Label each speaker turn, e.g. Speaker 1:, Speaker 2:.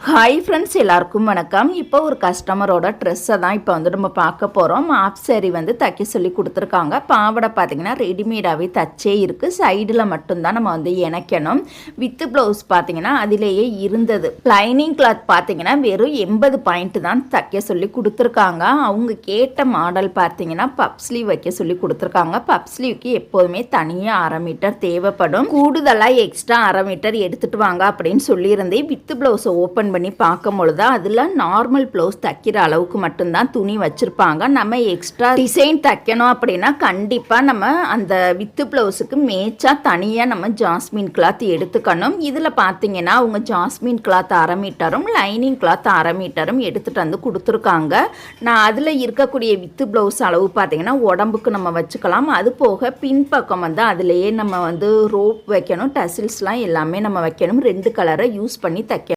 Speaker 1: Hi friends எல்லாருக்கும் வணக்கம். இப்போ ஒரு கஸ்டமரோட ட்ரெஸ்ஸை தான் இப்போ வந்து நம்ம பார்க்க போகிறோம் ஆஃப் சேரீ வந்து தைக்க சொல்லி கொடுத்துருக்காங்க. பாவாடை பார்த்தீங்கன்னா ரெடிமேடாகவே தச்சே இருக்குது சைடில் மட்டும்தான் நம்ம வந்து இணைக்கணும். வித்து ப்ளவுஸ் பார்த்தீங்கன்னா அதிலேயே இருந்தது. லைனிங் கிளாத் பார்த்தீங்கன்னா வெறும் எண்பது பாயிண்ட் தான் தைக்க சொல்லி கொடுத்துருக்காங்க. அவங்க கேட்ட மாடல் பார்த்தீங்கன்னா பப்ஸ்லீவ் வைக்க சொல்லி கொடுத்துருக்காங்க. பப்ஸ்லீவ்க்கு எப்போதுமே தனியாக அரை மீட்டர் தேவைப்படும். கூடுதலாக எக்ஸ்ட்ரா அரை மீட்டர் எடுத்துட்டு வாங்க அப்படின்னு சொல்லியிருந்தேன். வித்து ப்ளவுஸை ஓப்பன் பண்ணி பார்க்கும் பொழுது அதில் நார்மல் ப்ளவுஸ் தைக்கிற அளவுக்கு மட்டும்தான் துணி வச்சுருப்பாங்க. நம்ம எக்ஸ்ட்ரா டிசைன் தைக்கணும் அப்படின்னா கண்டிப்பாக நம்ம அந்த வித்து ப்ளவுஸுக்கு மேய்ச்சாக தனியாக நம்ம ஜாஸ்மின் கிளாத் எடுத்துக்கணும். இதில் பார்த்தீங்கன்னா அவங்க ஜாஸ்மின் கிளாத் அரை மீட்டரும் லைனிங் கிளாத் அரை மீட்டரும் எடுத்துகிட்டு வந்து கொடுத்துருக்காங்க. நான் அதில் இருக்கக்கூடிய வித்து ப்ளவுஸ் அளவு பார்த்தீங்கன்னா உடம்புக்கு நம்ம வச்சுக்கலாம். அது போக பின்பக்கம் வந்து அதிலேயே நம்ம வந்து ரோப் வைக்கணும் டசில்ஸ்லாம் எல்லாமே நம்ம வைக்கணும். ரெண்டு கலரை யூஸ் பண்ணி தைக்கணும்